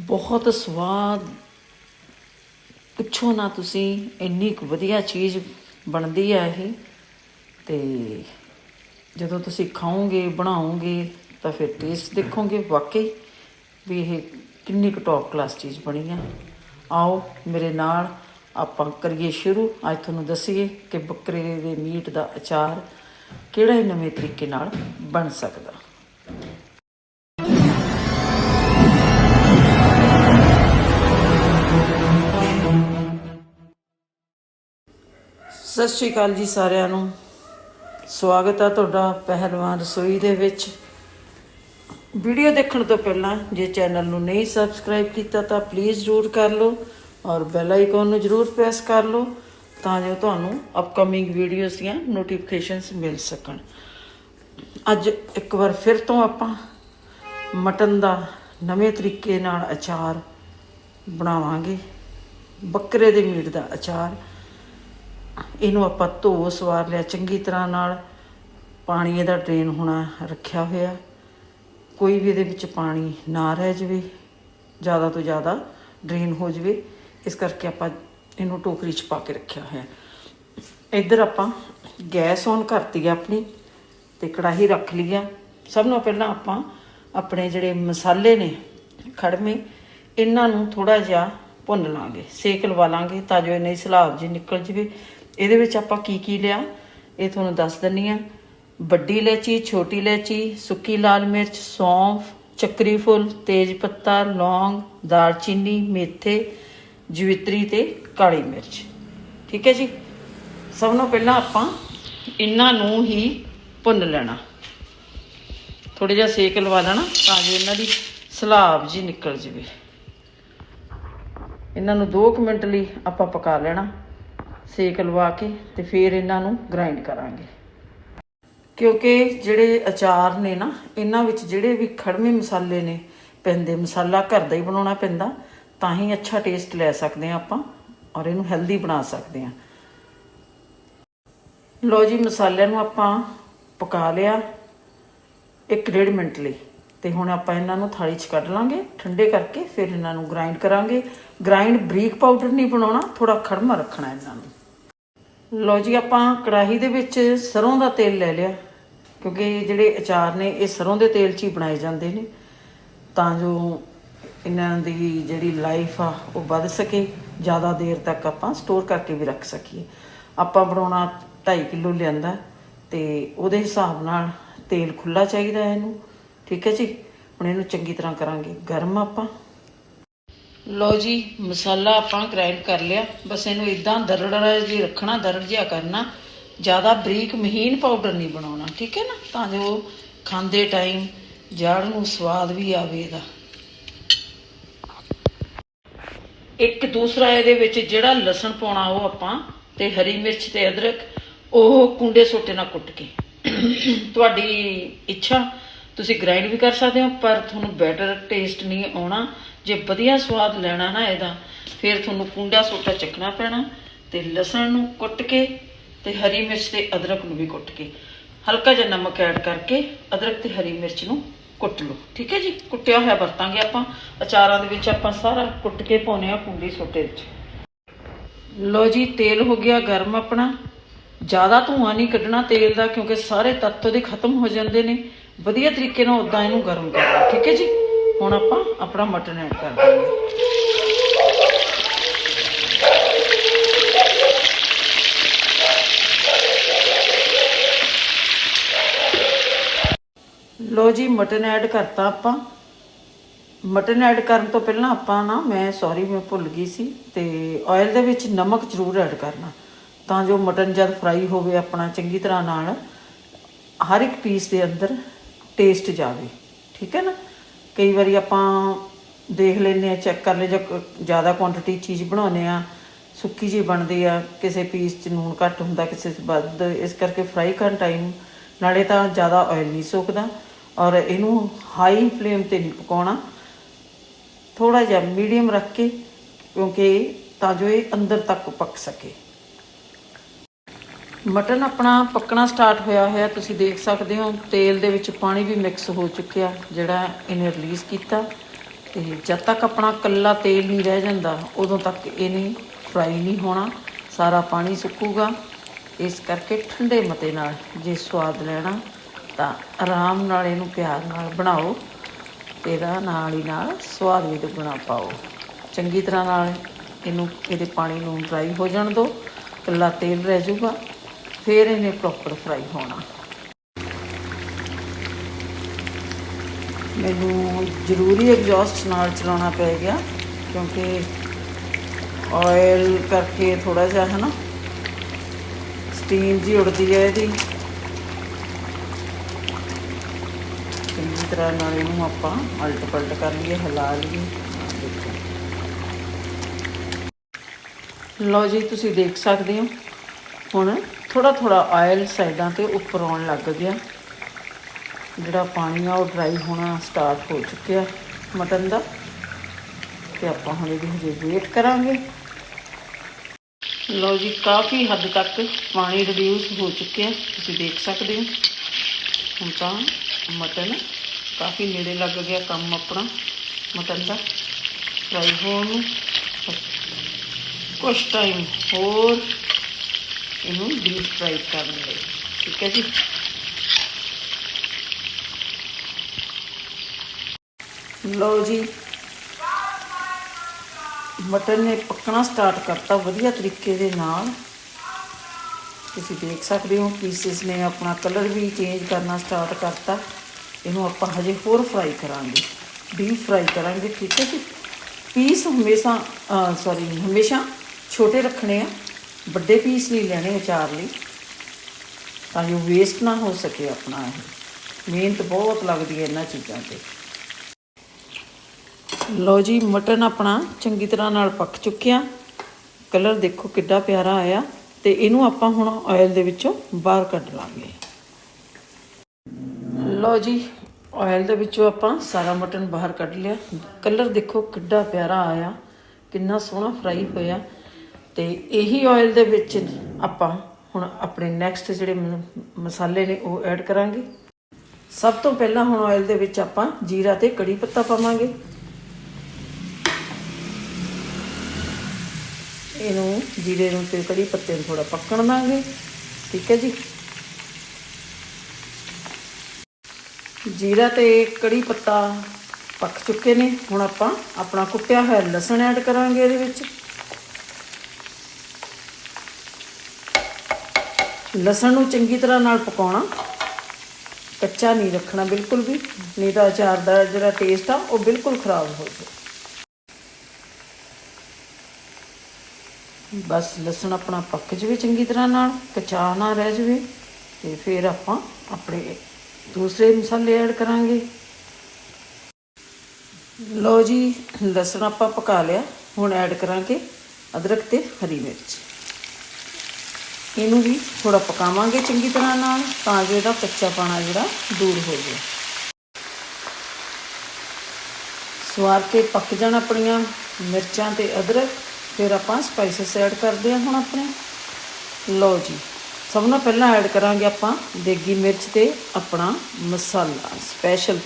ਬਹੁਤ ਸਵਾਦ। ਪੁੱਛੋ ਨਾ ਤੁਸੀਂ, ਇੰਨੀ ਕੁ ਵਧੀਆ ਚੀਜ਼ ਬਣਦੀ ਆ ਇਹ। ਤੇ ਜਦੋਂ ਤੁਸੀਂ ਖਾਓਗੇ, ਬਣਾਓਗੇ, ਤਾਂ ਫਿਰ ਟੇਸਟ ਦੇਖੋਗੇ ਵਾਕਈ ਵੀ ਇਹ ਕਿੰਨੀ ਕੁ ਟੌਪ ਕਲਾਸ ਚੀਜ਼ ਬਣੀ ਆ। ਆਓ, ਮੇਰੇ ਨਾਲ ਆਪਾਂ ਕਰੀਏ ਸ਼ੁਰੂ। ਅੱਜ ਤੁਹਾਨੂੰ ਦੱਸੀਏ ਕਿ ਬੱਕਰੇ ਦੇ ਮੀਟ ਦਾ ਅਚਾਰ ਕਿਹੜੇ ਨਵੇਂ ਤਰੀਕੇ ਨਾਲ ਬਣ ਸਕਦਾ। ਸਤਿ ਸ਼੍ਰੀ ਅਕਾਲ ਜੀ ਸਾਰਿਆਂ ਨੂੰ। ਸਵਾਗਤ ਆ ਤੁਹਾਡਾ ਪਹਿਲਵਾਨ ਰਸੋਈ ਦੇ ਵਿੱਚ। ਵੀਡੀਓ ਦੇਖਣ ਤੋਂ ਪਹਿਲਾਂ ਜੇ ਚੈਨਲ ਨੂੰ ਨਹੀਂ ਸਬਸਕ੍ਰਾਈਬ ਕੀਤਾ ਤਾਂ ਪਲੀਜ਼ ਜ਼ਰੂਰ ਕਰ ਲਓ ਔਰ ਬੈਲ ਆਈਕਨ ਨੂੰ ਜ਼ਰੂਰ ਪ੍ਰੈਸ ਕਰ ਲਓ ਤਾਂ ਜੋ ਤੁਹਾਨੂੰ ਅਪਕਮਿੰਗ ਵੀਡੀਓਜ਼ ਦੀਆਂ ਨੋਟੀਫਿਕੇਸ਼ਨਸ ਮਿਲ ਸਕਣ। ਅੱਜ ਇੱਕ ਵਾਰ ਫਿਰ ਤੋਂ ਆਪਾਂ ਮਟਨ ਦਾ ਨਵੇਂ ਤਰੀਕੇ ਨਾਲ ਅਚਾਰ ਬਣਾਵਾਂਗੇ। ਬੱਕਰੇ ਦੇ ਮੀਟ ਦਾ ਅਚਾਰ। ਇਹਨੂੰ ਆਪਾਂ ਧੋ ਸਵਾਰ ਲਿਆ, ਚੰਗੀ ਤਰ੍ਹਾਂ ਨਾਲ ਪਾਣੀ ਇਹਦਾ ਡਰੇਨ ਹੋਣਾ ਰੱਖਿਆ ਹੋਇਆ ਕੋਈ ਵੀ ਇਹਦੇ ਵਿੱਚ ਪਾਣੀ ਨਾ ਰਹਿ ਜਵੇ, ਜ਼ਿਆਦਾ ਤੋਂ ਜ਼ਿਆਦਾ ਡਰੇਨ ਹੋ ਜਵੇ। ਇਸ ਕਰਕੇ ਆਪਾਂ ਇਹਨੂੰ ਟੋਕਰੀ 'ਚ ਪਾ ਕੇ ਰੱਖਿਆ ਹੋਇਆ ਇੱਧਰ ਆਪਾਂ ਗੈਸ ਔਨ ਕਰਤੀ ਆ ਆਪਣੀ ਤੇ ਕੜਾਹੀ ਰੱਖ ਲਈ ਆ ਸਭ ਤੋਂ ਪਹਿਲਾਂ ਆਪਾਂ ਆਪਣੇ ਜਿਹੜੇ ਮਸਾਲੇ ਨੇ ਖੜਮੇ, ਇਹਨਾਂ ਨੂੰ ਥੋੜਾ ਜਿਹਾ ਭੁੰਨ ਲਾਂਗੇ, ਸੇਕ ਲਵਾ ਲਾਂਗੇ ਤਾਂ ਜੋ ਇਹਨੇ ਸਲਾਬ ਜੀ ਨਿਕਲ ਜਵੇ। ਇਹਦੇ ਵਿੱਚ ਆਪਾਂ ਕੀ ਕੀ ਲਿਆ? ਇਹ ਤੁਹਾਨੂੰ ਦੱਸ ਦਿੰਨੀ ਆ। ਵੱਡੀ ਇਲਾਇਚੀ, ਛੋਟੀ ਇਲਾਇਚੀ, ਸੁੱਕੀ ਲਾਲ ਮਿਰਚ, ਸੌਂਫ, ਚੱਕਰੀ ਫੁੱਲ, ਤੇਜ ਪੱਤਾ, ਲੌਂਗ, ਦਾਲਚੀਨੀ, ਮੇਥੇ, ਜਵਿਤਰੀ ਤੇ ਕਾਲੀ ਮਿਰਚ। ਠੀਕ ਹੈ ਜੀ? ਸਭ ਨੂੰ ਪਹਿਲਾਂ ਆਪਾਂ ਇਹਨਾਂ ਨੂੰ ਹੀ ਭੁੰਨ ਲੈਣਾ। ਥੋੜਾ ਜਿਹਾ ਸੇਕ ਲਵਾ ਲੈਣਾ ਤਾਂ ਜੋ ਇਹਨਾਂ ਦੀ ਸਲਾਬ ਜੀ ਨਿਕਲ ਜਵੇ। ਇਹਨਾਂ ਨੂੰ 2 ਮਿੰਟ ਲਈ ਆਪਾਂ ਪਕਾ ਲੈਣਾ। ਸੇਕ ਲਵਾ ਕੇ ਤੇ ਫਿਰ ਇਹਨਾਂ ਨੂੰ ਗ੍ਰਾਈਂਡ ਕਰਾਂਗੇ। ਕਿਉਂਕਿ ਜਿਹੜੇ ਅਚਾਰ ਨੇ ਨਾ, ਇਹਨਾਂ ਵਿੱਚ ਜਿਹੜੇ ਵੀ ਖੜਵੇਂ ਮਸਾਲੇ ਨੇ, ਪੈਂਦੇ ਮਸਾਲਾ ਘਰ ਦਾ ਹੀ ਬਣਾਉਣਾ ਪੈਂਦਾ, ਤਾਂ ਹੀ ਅੱਛਾ ਟੇਸਟ ਲੈ ਸਕਦੇ ਆ ਆਪਾਂ ਔਰ ਇਹਨੂੰ ਹੈਲਦੀ ਬਣਾ ਸਕਦੇ ਆ ਲੋ ਜੀ, ਮਸਾਲਿਆਂ ਨੂੰ ਆਪਾਂ ਪਕਾ ਲਿਆ ਇੱਕ ਡੇਢ ਮਿੰਟ ਲਈ ਤੇ ਹੁਣ ਆਪਾਂ ਇਹਨਾਂ ਨੂੰ ਥਾਲੀ 'ਚ ਕੱਢ ਲਾਂਗੇ, ਠੰਡੇ ਕਰਕੇ ਫਿਰ ਇਹਨਾਂ ਨੂੰ ਗ੍ਰਾਈਂਡ ਕਰਾਂਗੇ। ਗ੍ਰਾਈਂਡ ਬਰੀਕ ਪਾਊਡਰ ਨਹੀਂ ਬਣਾਉਣਾ ਥੋੜਾ ਖੜਮਾ ਰੱਖਣਾ ਇਹਨਾਂ ਨੂੰ। ਲੋ ਜੀ, ਆਪਾਂ ਕੜਾਹੀ ਦੇ ਵਿੱਚ ਸਰੋਂ ਦਾ ਤੇਲ ਲੈ ਲਿਆ, ਕਿਉਂਕਿ ਜਿਹੜੇ ਅਚਾਰ ਨੇ, ਇਹ ਸਰੋਂ ਦੇ ਤੇਲ 'ਚ ਹੀ ਬਣਾਏ ਜਾਂਦੇ ਨੇ। ਤਾਂ ਜੋ ਇਹਨਾਂ ਦੀ ਜਿਹੜੀ ਲਾਈਫ ਆ, ਉਹ ਵੱਧ ਸਕੇ, ਜ਼ਿਆਦਾ ਦੇਰ ਤੱਕ ਆਪਾਂ ਸਟੋਰ ਕਰਕੇ ਵੀ ਰੱਖ ਸਕੀਏ। ਆਪਾਂ ਬਣਾਉਣਾ 2.5 ਕਿਲੋ ਲਿਆਂਦਾ, ਤੇ ਉਹਦੇ ਹਿਸਾਬ ਨਾਲ ਤੇਲ ਖੁੱਲਾ ਚਾਹੀਦਾ ਇਹਨੂੰ, ਠੀਕ ਹੈ ਜੀ? ਹੁਣ ਇਹਨੂੰ ਚੰਗੀ ਤਰ੍ਹਾਂ ਕਰਾਂਗੇ। ਗਰਮ ਆਪਾਂ। ਲੋ ਜੀ, ਮਸਾਲਾ ਆਪਾਂ ਗ੍ਰਾਈਂਡ ਕਰ ਲਿਆ। ਬਸ ਇਹਨੂੰ ਇਦਾਂ ਦਰੜਾ ਜਿਹਾ ਰੱਖਣਾ, ਦਰੜ ਜਿਹਾ ਕਰਨਾ। ਜ਼ਿਆਦਾ ਬਰੀਕ ਮਹੀਨ ਪਾਊਡਰ ਨਹੀਂ ਬਣਾਉਣਾ, ਠੀਕ ਹੈ ਨਾ? ਤਾਂ ਜੋ ਖਾਂਦੇ ਟਾਈਮ ਜੜ ਨੂੰ ਸਵਾਦ ਵੀ ਆਵੇ ਇਹਦਾ। ਇੱਕ ਦੂਸਰਾ ਇਹਦੇ ਵਿੱਚ ਜਿਹੜਾ ਲਸਣ ਪਾਉਣਾ ਉਹ ਆਪਾਂ ਤੇ ਹਰੀ ਮਿਰਚ ਤੇ ਅਦਰਕ, ਉਹ ਕੁੰਡੇ ਸੋਟੇ ਨਾਲ ਕੁੱਟ ਕੇ। ਤੁਹਾਡੀ ਇੱਛਾ ਤੁਸੀਂ ਗ੍ਰਾਈਂਡ ਵੀ ਕਰ ਸਕਦੇ ਹੋ, ਪਰ ਤੁਹਾਨੂੰ ਬੈਟਰ ਟੇਸਟ ਨਹੀਂ ਆਉਣਾ। ਜੇ ਵਧੀਆ ਸਵਾਦ ਲੈਣਾ ਨਾ ਇਹਦਾ, ਫਿਰ ਤੁਹਾਨੂੰ ਕੁੰਡਾ ਸੋਟਾ ਚੱਕਣਾ ਪੈਣਾ ਤੇ ਲਸਣ ਨੂੰ ਕੁੱਟ ਕੇ ਤੇ ਹਰੀ ਮਿਰਚ ਤੇ ਅਦਰਕ ਨੂੰ ਵੀ ਕੁੱਟ ਕੇ। ਹਲਕਾ ਜਿਹਾ ਨਮਕ ਐਡ ਕਰਕੇ ਅਦਰਕ ਤੇ ਹਰੀ ਮਿਰਚ ਨੂੰ ਕੁੱਟ ਲਓ। ਠੀਕ ਹੈ ਜੀ? ਕੁੱਟਿਆ ਹੋਇਆ ਵਰਤਾਂਗੇ ਆਪਾਂ। ਅਚਾਰਾਂ ਦੇ ਵਿੱਚ ਆਪਾਂ ਸਾਰਾ ਕੁੱਟ ਕੇ ਪਾਉਨੇ ਆ ਕੁੰਡੀ ਸੋਟੇ ਵਿੱਚ। ਲੋ ਜੀ, ਤੇਲ ਹੋ ਗਿਆ ਗਰਮ ਆਪਣਾ। ਜ਼ਿਆਦਾ ਧੂਆਂ ਨਹੀਂ ਕੱਢਣਾ ਤੇਲ ਦਾ, ਕਿਉਂਕਿ ਸਾਰੇ ਤੱਤ ਉਹਦੇ ਖਤਮ ਹੋ ਜਾਂਦੇ ਨੇ। ਵਧੀਆ ਤਰੀਕੇ ਨਾਲ ਉਦਾਂ ਇਹਨੂੰ ਗਰਮ ਕਰਨਾ ਠੀਕ ਹੈ ਜੀ? ਹੁਣ ਆਪਾਂ ਆਪਣਾ ਮਟਨ ਐਡ ਕਰ ਦਾਂਗੇ ਲੋ ਜੀ, ਮਟਨ ਐਡ ਕਰਤਾ ਆਪਾਂ। ਮਟਨ ਐਡ ਕਰਨ ਤੋਂ ਪਹਿਲਾਂ ਆਪਾਂ ਨਾ, ਮੈਂ ਸੌਰੀ, ਮੈਂ ਭੁੱਲ ਗਈ ਸੀ ਤੇ ਆਇਲ ਦੇ ਵਿੱਚ ਨਮਕ ਜ਼ਰੂਰ ਐਡ ਕਰਨਾ। ਤਾਂ ਜੋ ਮਟਨ ਜਦ ਫਰਾਈ ਹੋਵੇ ਆਪਣਾ, ਚੰਗੀ ਤਰ੍ਹਾਂ ਨਾਲ, ਹਰ ਇੱਕ ਪੀਸ ਦੇ ਅੰਦਰ ਟੇਸਟ ਜਾਵੇ, ਠੀਕ ਹੈ ਨਾ? ਕਈ ਵਾਰੀ ਆਪਾਂ ਦੇਖ ਲੈਂਦੇ ਆ ਚੈੱਕ ਕਰ ਲੈ ਜੇ ਜ਼ਿਆਦਾ ਕੁਆਂਟੀਟੀ ਚੀਜ਼ ਬਣਾਉਂਦੇ ਆ ਸੁੱਕੀ ਜੀ ਬਣਦੀ ਆ, ਕਿਸੇ ਪੀਸ 'ਚ ਨੂਨ ਘੱਟ ਹੁੰਦਾ, ਕਿਸੇ 'ਚ ਵੱਧ, ਇਸ ਕਰਕੇ ਫਰਾਈ ਕਰਨ ਟਾਈਮ ਨਾਲੇ ਤਾਂ ਜ਼ਿਆਦਾ ਆਇਲ ਨਹੀਂ ਸੁੱਕਦਾ ਔਰ ਇਹਨੂੰ ਹਾਈ ਫਲੇਮ ਤੇ ਨਹੀਂ ਪਕਾਉਣਾ। ਥੋੜਾ ਜਿਹਾ ਮੀਡੀਅਮ ਰੱਖ ਕੇ, ਕਿਉਂਕਿ ਤਾਂ ਜੋ ਇਹ ਅੰਦਰ ਤੱਕ ਪੱਕ ਸਕੇ। ਮਟਨ ਆਪਣਾ ਪੱਕਣਾ ਸਟਾਰਟ ਹੋਇਆ ਹੋਇਆ ਤੁਸੀਂ ਦੇਖ ਸਕਦੇ ਹੋ, ਤੇਲ ਦੇ ਵਿੱਚ ਪਾਣੀ ਵੀ ਮਿਕਸ ਹੋ ਚੁੱਕਿਆ, ਜਿਹੜਾ ਇਹਨੇ ਰਿਲੀਜ਼ ਕੀਤਾ। ਤੇ ਜਦ ਤੱਕ ਆਪਣਾ ਕੱਲਾ ਤੇਲ ਨਹੀਂ ਰਹਿ ਜਾਂਦਾ, ਉਦੋਂ ਤੱਕ ਇਹਨੇ ਫਰਾਈ ਨਹੀਂ ਹੋਣਾ, ਸਾਰਾ ਪਾਣੀ ਸੁੱਕੂਗਾ। ਇਸ ਕਰਕੇ ਠੰਡੇ ਮਤੇ ਨਾਲ ਜੇ ਸਵਾਦ ਲੈਣਾ, ਤਾਂ ਆਰਾਮ ਨਾਲ ਇਹਨੂੰ ਪਿਆਰ ਨਾਲ ਬਣਾਓ ਤੇ ਇਹਦਾ ਨਾਲ ਹੀ ਨਾਲ ਸਵਾਦ ਵੀ ਦੁੱਗਣਾ ਪਾਓ। ਚੰਗੀ ਤਰ੍ਹਾਂ ਨਾਲ ਇਹਨੂੰ, ਇਹਦੇ ਪਾਣੀ ਨੂੰ ਡਰਾਈ ਹੋ ਜਾਣ ਦਿਓ ਕੱਲਾ ਤੇਲ ਰਹਿ ਜਾਊਗਾ। ਫਿਰ ਇਹਨੇ ਪ੍ਰੋਪਰ ਫਰਾਈ ਹੋਣਾ। ਮੈਨੂੰ ਜ਼ਰੂਰੀ ਐਗਜ਼ੌਸਟ ਨਾਲ ਚਲਾਉਣਾ ਪੈ ਗਿਆ, ਕਿਉਂਕਿ ਆਇਲ ਕਰਕੇ ਥੋੜਾ ਜਿਹਾ ਹੈ ਨਾ ਸਟੀਮ ਜੀ ਉੜਦੀ ਹੈ ਇਹਦੀ। ਚੰਗੀ ਤਰ੍ਹਾਂ ਨਾਲ ਇਹਨੂੰ ਆਪਾਂ ਅਲਟ ਪਲਟ ਕਰ ਲਈਏ, ਹਿਲਾ ਲਈਏ। ਦੇਖੋ ਲਓ ਜੀ, ਤੁਸੀਂ ਦੇਖ ਸਕਦੇ ਹੋ। ਹੁਣ ਥੋੜਾ ਥੋੜਾ ਆਇਲ ਸਾਈਡਾਂ ਤੇ ਉੱਪਰ ਆਉਣ ਲੱਗ ਗਿਆ। ਜਿਹੜਾ ਪਾਣੀ ਆ ਉਹ ਡਰਾਈ ਹੋਣਾ ਸਟਾਰਟ ਹੋ ਚੁੱਕਿਆ ਮਟਨ ਦਾ। ਤੇ ਆਪਾਂ ਹੁਣ ਇਹਦੀ ਹਜੇ ਵੇਟ ਕਰਾਂਗੇ। ਲਓ ਜੀ, ਕਾਫੀ ਹੱਦ ਤੱਕ ਪਾਣੀ ਰਿਡਿਊਸ ਹੋ ਚੁੱਕਿਆ। ਤੁਸੀਂ ਦੇਖ ਸਕਦੇ ਹੋ। ਹੁਣ ਤਾਂ ਮਟਨ ਕਾਫੀ ਨੇੜੇ ਲੱਗ ਗਿਆ ਕੰਮ ਆਪਣਾ ਮਟਨ ਦਾ। ਫਰਾਈ ਹੋਣ ਨੂੰ। ਕੁਛ ਟਾਈਮ ਹੋਰ ਇਹਨੂੰ ਡੀਪ ਫਰਾਈ ਕਰਨ ਲਈ, ਠੀਕ ਹੈ ਜੀ? ਲਓ ਜੀ ਮਟਨ ਨੇ ਪੱਕਣਾ ਸਟਾਰਟ ਕਰਤਾ ਵਧੀਆ ਤਰੀਕੇ ਦੇ ਨਾਲ। ਤੁਸੀਂ ਦੇਖ ਸਕਦੇ ਹੋ ਪੀਸਿਸ ਨੇ ਆਪਣਾ ਕਲਰ ਵੀ ਚੇਂਜ ਕਰਨਾ ਸਟਾਰਟ ਕਰਤਾ। ਇਹਨੂੰ ਆਪਾਂ ਹਜੇ ਹੋਰ ਫਰਾਈ ਕਰਾਂਗੇ ਡੀਪ ਫਰਾਈ ਕਰਾਂਗੇ, ਠੀਕ ਹੈ ਜੀ? ਪੀਸ ਹਮੇਸ਼ਾ ਸੌਰੀ ਹਮੇਸ਼ਾ ਛੋਟੇ ਰੱਖਣੇ ਆ। ਵੱਡੇ ਪੀਸ ਨਹੀਂ ਲੈਣੇ ਅਚਾਰ ਲਈ, ਤਾਂ ਜੋ ਵੇਸਟ ਨਾ ਹੋ ਸਕੇ ਆਪਣਾ ਇਹ। ਮਿਹਨਤ ਬਹੁਤ ਲੱਗਦੀ ਹੈ ਇਹਨਾਂ ਚੀਜ਼ਾਂ ਤੇ। ਲਓ ਜੀ ਮਟਨ ਆਪਣਾ ਚੰਗੀ ਤਰ੍ਹਾਂ ਨਾਲ ਪੱਕ ਚੁੱਕਿਆ। ਕਲਰ ਦੇਖੋ ਕਿੱਡਾ ਪਿਆਰਾ ਆਇਆ ਤੇ ਇਹਨੂੰ ਆਪਾਂ ਹੁਣ ਆਇਲ ਦੇ ਵਿੱਚੋਂ ਬਾਹਰ ਕੱਢ ਲਾਂਗੇ। ਲਓ ਜੀ ਆਇਲ ਦੇ ਵਿੱਚੋਂ ਆਪਾਂ ਸਾਰਾ ਮਟਨ ਬਾਹਰ ਕੱਢ ਲਿਆ। ਕਲਰ ਦੇਖੋ ਕਿੱਡਾ ਪਿਆਰਾ ਆਇਆ, ਕਿੰਨਾ ਸੋਹਣਾ ਫਰਾਈ ਹੋਇਆ। ਤੇ ਇਹੀ ਆਇਲ ਦੇ ਵਿੱਚ ਆਪਾਂ ਹੁਣ ਆਪਣੇ ਨੈਕਸਟ ਜਿਹੜੇ ਮਸਾਲੇ ਨੇ ਉਹ ਐਡ ਕਰਾਂਗੇ। ਸਭ ਤੋਂ ਪਹਿਲਾਂ ਹੁਣ ਆਇਲ ਦੇ ਵਿੱਚ ਆਪਾਂ ਜੀਰਾ ਤੇ ਕੜੀ ਪੱਤਾ ਪਾਵਾਂਗੇ। ਇਹਨੂੰ ਜੀਰੇ ਨੂੰ ਤੇ ਕੜੀ ਪੱਤੇ ਨੂੰ ਥੋੜਾ ਪੱਕਣ ਦਾਂਗੇ। ਠੀਕ ਹੈ ਜੀ। ਜੀਰਾ ਤੇ ਕੜੀ ਪੱਤਾ ਪੱਕ ਚੁੱਕੇ ਨੇ। ਹੁਣ ਆਪਾਂ ਆਪਣਾ ਕੁੱਟਿਆ ਹੋਇਆ ਲਸਣ ਐਡ ਕਰਾਂਗੇ ਇਹਦੇ ਵਿੱਚ। ਲਸਣ ਨੂੰ ਚੰਗੀ ਤਰ੍ਹਾਂ ਨਾਲ ਪਕਾਉਣਾ। ਕੱਚਾ ਨਹੀਂ ਰੱਖਣਾ ਬਿਲਕੁਲ ਵੀ, ਨਹੀਂ ਤਾਂ ਅਚਾਰ ਦਾ ਜਿਹੜਾ ਟੇਸਟ ਆ, ਉਹ ਬਿਲਕੁਲ ਖਰਾਬ ਹੋ ਜਾਵੇ। ਬਸ ਲਸਣ ਆਪਣਾ ਪੱਕ ਜਵੇ ਚੰਗੀ ਤਰ੍ਹਾਂ ਨਾਲ, ਕਚਾ ਨਾ ਰਹਿ ਜਵੇ ਤੇ ਫਿਰ ਆਪਾਂ ਆਪਣੇ ਦੂਸਰੇ ਮਸਾਲੇ ਐਡ ਕਰਾਂਗੇ। ਲੋ ਜੀ, ਲਸਣ ਆਪਾਂ ਪਕਾ ਲਿਆ, ਹੁਣ ਐਡ ਕਰਾਂਗੇ ਅਦਰਕ ਤੇ ਹਰੀ ਮਿਰਚ। ਇਹਨੂੰ ਵੀ ਥੋੜਾ ਪਕਾਵਾਂਗੇ ਚੰਗੀ ਤਰ੍ਹਾਂ ਨਾਲ ਤਾਂ ਜੋ ਇਹਦਾ ਕੱਚਾਪਣਾ ਜਿਹੜਾ ਦੂਰ ਹੋ ਜਾਵੇ। ਸਵਾਰ ਕੇ ਪੱਕ ਜਾਣ ਆਪਣੀਆਂ ਮਿਰਚਾਂ ਤੇ ਅਦਰਕ, ਫਿਰ ਆਪਾਂ ਸਪਾਈਸਸ ਐਡ ਕਰਦੇ ਹਾਂ ਹੁਣ ਆਪਣੇ। ਲਓ ਜੀ, ਸਭ ਤੋਂ ਪਹਿਲਾਂ ਐਡ ਕਰਾਂਗੇ ਆਪਾਂ ਦੇਗੀ ਮਿਰਚ ਤੇ ਆਪਣਾ ਮਸਾਲਾ, ਸਪੈਸ਼ਲ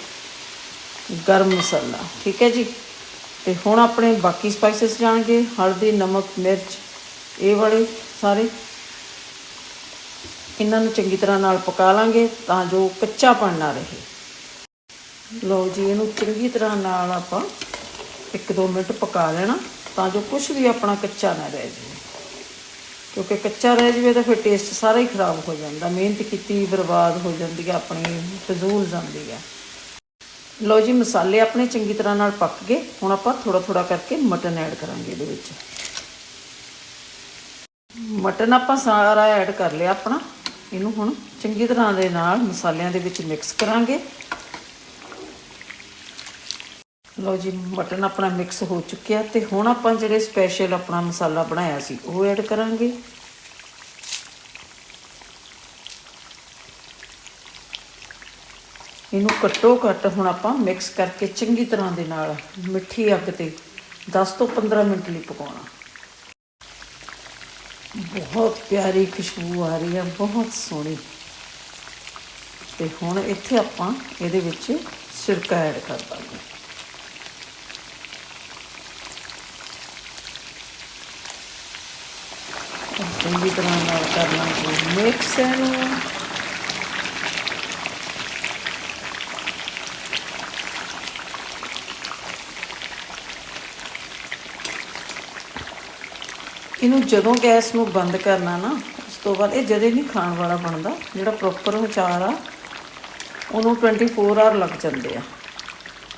ਗਰਮ ਮਸਾਲਾ, ਠੀਕ ਹੈ ਜੀ? ਤੇ ਹੁਣ ਆਪਣੇ ਬਾਕੀ ਸਪਾਈਸਸ ਜਾਣਗੇ, ਹਲਦੀ, ਨਮਕ, ਮਿਰਚ, ਇਹ ਵਾਲੇ ਸਾਰੇ। ਇਹਨਾਂ ਨੂੰ ਚੰਗੀ ਤਰ੍ਹਾਂ ਨਾਲ ਪਕਾ ਲਾਂਗੇ ਤਾਂ ਜੋ ਕੱਚਾਪਣ ਨਾ ਰਹੇ। ਲਓ ਜੀ, ਇਹਨੂੰ ਚੰਗੀ ਤਰ੍ਹਾਂ ਨਾਲ ਆਪਾਂ 1-2 ਮਿੰਟ ਪਕਾ ਲੈਣਾ ਤਾਂ ਜੋ ਕੁਝ ਵੀ ਆਪਣਾ ਕੱਚਾ ਨਾ ਰਹਿ ਜਾਵੇ। ਕਿਉਂਕਿ ਕੱਚਾ ਰਹਿ ਜਾਵੇ ਤਾਂ ਫਿਰ ਟੇਸਟ ਸਾਰਾ ਹੀ ਖਰਾਬ ਹੋ ਜਾਂਦਾ। ਮਿਹਨਤ ਕੀਤੀ, ਬਰਬਾਦ ਹੋ ਜਾਂਦੀ ਹੈ ਆਪਣੀ ਫਜ਼ੂਲ ਜਾਂਦੀ ਹੈ ਲਓ ਜੀ, ਮਸਾਲੇ ਆਪਣੇ ਚੰਗੀ ਤਰ੍ਹਾਂ ਨਾਲ ਪੱਕ ਗਏ। ਹੁਣ ਆਪਾਂ ਥੋੜਾ ਥੋੜਾ ਕਰਕੇ ਮਟਨ ਐਡ ਕਰਾਂਗੇ ਇਹਦੇ ਵਿੱਚ। ਮਟਨ ਆਪਾਂ ਸਾਰਾ ਐਡ ਕਰ ਲਿਆ ਆਪਣਾ। ਇਹਨੂੰ ਹੁਣ ਚੰਗੀ ਤਰ੍ਹਾਂ ਦੇ ਨਾਲ ਮਸਾਲਿਆਂ ਦੇ ਵਿੱਚ ਮਿਕਸ ਕਰਾਂਗੇ। ਲਓ ਜੀ, ਮਟਨ ਆਪਣਾ ਮਿਕਸ ਹੋ ਚੁੱਕਿਆ ਤੇ ਹੁਣ ਆਪਾਂ ਜਿਹੜੇ ਸਪੈਸ਼ਲ ਆਪਣਾ ਮਸਾਲਾ ਬਣਾਇਆ ਸੀ, ਉਹ ਐਡ ਕਰਾਂਗੇ। ਇਹਨੂੰ ਘੱਟੋ ਘੱਟ ਹੁਣ ਆਪਾਂ ਮਿਕਸ ਕਰਕੇ ਚੰਗੀ ਤਰ੍ਹਾਂ ਦੇ ਨਾਲ ਮਿੱਠੀ ਅੱਗ ਤੇ 10 ਤੋਂ 15 ਮਿੰਟ ਲਈ ਪਕਾਉਣਾ। ਬਹੁਤ ਪਿਆਰੀ ਖੁਸ਼ਬੂ ਆ ਰਹੀ ਹੈ ਬਹੁਤ ਸੋਹਣੀ। ਤੇ ਹੁਣ ਇੱਥੇ ਆਪਾਂ ਇਹਦੇ ਵਿੱਚ ਸਿਰਕਾ ਐਡ ਕਰ ਦਾਂਗੇ। ਚੰਗੀ ਤਰ੍ਹਾਂ ਨਾਲ ਕਰ ਲਾਂਗੇ ਮਿਕਸ ਇਹਨੂੰ। ਇਹਨੂੰ ਜਦੋਂ ਗੈਸ ਨੂੰ ਬੰਦ ਕਰਨਾ ਨਾ, ਉਸ ਤੋਂ ਬਾਅਦ ਇਹ ਜਦੇ ਨਹੀਂ ਖਾਣ ਵਾਲਾ ਬਣਦਾ, ਜਿਹੜਾ ਪ੍ਰੋਪਰ ਅਚਾਰ ਆ, ਉਹਨੂੰ 24 ਆਵਰ ਲੱਗ ਜਾਂਦੇ ਆ।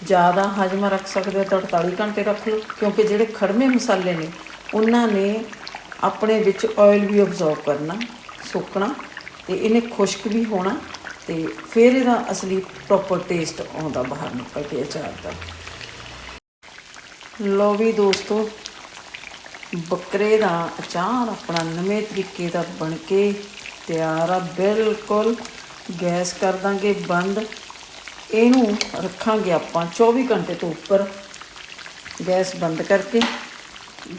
ਜ਼ਿਆਦਾ ਹਜਮਾ ਰੱਖ ਸਕਦੇ ਹੋ ਤਾਂ 48 ਘੰਟੇ ਰੱਖ ਲਓ, ਕਿਉਂਕਿ ਜਿਹੜੇ ਖੜਮੇ ਮਸਾਲੇ ਨੇ, ਉਹਨਾਂ ਨੇ ਆਪਣੇ ਵਿੱਚ ਆਇਲ ਵੀ ਅਬਜ਼ੌਰਬ ਕਰਨਾ, ਸੁੱਕਣਾ, ਤੇ ਇਹਨੇ ਖੁਸ਼ਕ ਵੀ ਹੋਣਾ, ਤੇ ਫਿਰ ਇਹਦਾ ਅਸਲੀ ਪ੍ਰੋਪਰ ਟੇਸਟ ਆਉਂਦਾ ਬਾਹਰ ਨਿਕਲ ਕੇ ਅਚਾਰ ਦਾ। ਲੋ ਵੀ ਦੋਸਤੋ ਬੱਕਰੇ ਦਾ ਅਚਾਰ ਆਪਣਾ ਨਵੇਂ ਤਰੀਕੇ ਦਾ ਬਣ ਕੇ ਤਿਆਰ ਆ। ਬਿਲਕੁਲ ਗੈਸ ਕਰ ਦਾਂਗੇ ਬੰਦ। ਇਹਨੂੰ ਰੱਖਾਂਗੇ ਆਪਾਂ 24 ਘੰਟੇ ਤੋਂ ਉੱਪਰ। ਗੈਸ ਬੰਦ ਕਰਕੇ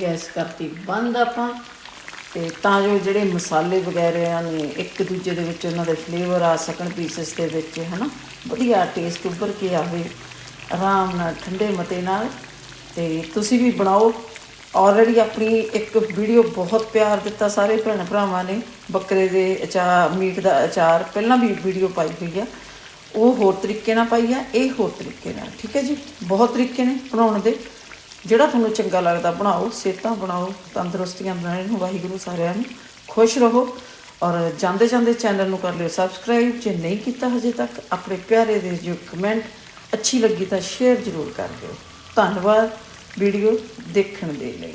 ਗੈਸ ਕਰਤੀ ਬੰਦ ਆਪਾਂ। ਤੇ ਤਾਂ ਜੋ ਜਿਹੜੇ ਮਸਾਲੇ ਵਗੈਰਾ ਨੇ, ਇੱਕ ਦੂਜੇ ਦੇ ਵਿੱਚ ਉਹਨਾਂ ਦੇ ਫਲੇਵਰ ਆ ਸਕਣ ਪੀਸਸ ਦੇ ਵਿੱਚ, ਹਨਾ? ਵਧੀਆ ਟੇਸਟ ਉੱਭਰ ਕੇ ਆਵੇ। ਆਰਾਮ ਨਾਲ, ਠੰਡੇ ਮਤੇ ਨਾਲ। ਤੇ ਤੁਸੀਂ ਵੀ ਬਣਾਓ। ਆਲਰੇਡੀ ਆਪਣੀ ਇੱਕ ਵੀਡੀਓ ਬਹੁਤ ਪਿਆਰ ਦਿੱਤਾ ਸਾਰੇ ਭੈਣ ਭਰਾਵਾਂ ਨੇ, ਬੱਕਰੇ ਦੇ ਅਚਾਰ, ਮੀਟ ਦਾ ਅਚਾਰ, ਪਹਿਲਾਂ ਵੀ ਵੀਡੀਓ ਪਾਈ ਹੋਈ ਆ। ਉਹ ਹੋਰ ਤਰੀਕੇ ਨਾਲ ਪਾਈ ਆ, ਇਹ ਹੋਰ ਤਰੀਕੇ ਨਾਲ, ਠੀਕ ਹੈ ਜੀ? ਬਹੁਤ ਤਰੀਕੇ ਨੇ ਬਣਾਉਣ ਦੇ। ਜਿਹੜਾ ਤੁਹਾਨੂੰ ਚੰਗਾ ਲੱਗਦਾ ਬਣਾਓ, ਸਿਹਤਾਂ ਬਣਾਓ, ਤੰਦਰੁਸਤੀਆਂ ਬਣਾਉਣ ਨੂੰ ਵਾਹਿਗੁਰੂ ਸਾਰਿਆਂ ਨੂੰ ਖੁਸ਼ ਰਹੋ। ਔਰ ਜਾਂਦੇ ਜਾਂਦੇ ਚੈਨਲ ਨੂੰ ਕਰ ਲਿਓ ਸਬਸਕ੍ਰਾਈਬ ਜੇ ਨਹੀਂ ਕੀਤਾ ਹਜੇ ਤੱਕ, ਆਪਣੇ ਪਿਆਰੇ ਦੇ ਜੋ ਕਮੈਂਟ ਅੱਛੀ ਲੱਗੀ ਤਾਂ ਸ਼ੇਅਰ ਜ਼ਰੂਰ ਕਰ ਦਿਓ। ਧੰਨਵਾਦ। ਵੀਡੀਓ ਦੇਖਣ ਦੇ ਲਈ।